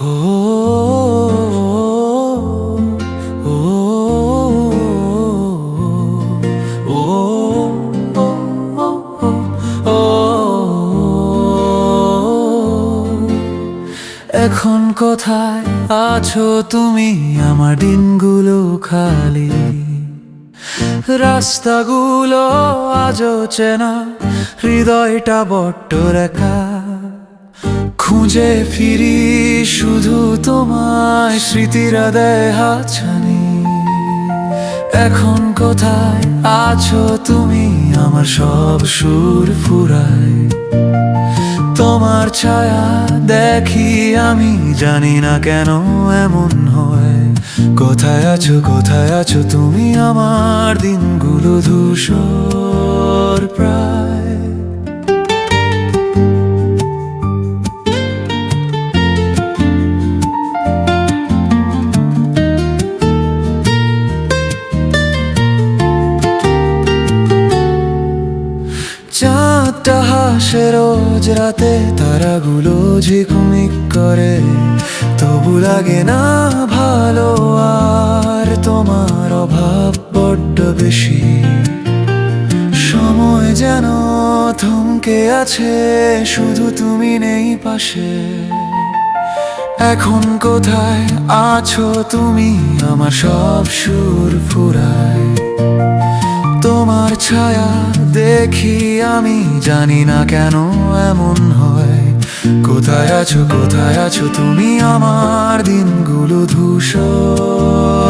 ও এখন কোথায় আছো তুমি? আমার দিনগুলো খালি। রাস্তাগুলো আজও চেনা হৃদয়টা বড্ড রেখা। খুঁজে ফিরি শুধু তোমায় স্মৃতিরা দেয় হাছানি এখন কোথায় আছো তুমি আমার সব সুর ফুরায়। তোমার ছায়া দেখি আমি জানি না কেন এমন হয়। কোথায় আছো কোথায় আছো তুমি আমার দিনগুলো ধূসর। চাঁদটা হাসে রোজ রাতে তারাগুলো ঝিকমিক করে। তবু লাগে না ভালো আর তোমার অভাব বড্ড বেশি। সময় যেন থমকে আছে, শুধু তুমি নেই পাশে। এখন কোথায় আছো তুমি? আমার সব সুর ফুরায়। ছায়া দেখি আমি, জানি না কেন এমন হয়। কোথায় আছো কোথায় আছো তুমি আমার দিনগুলো ধূসর।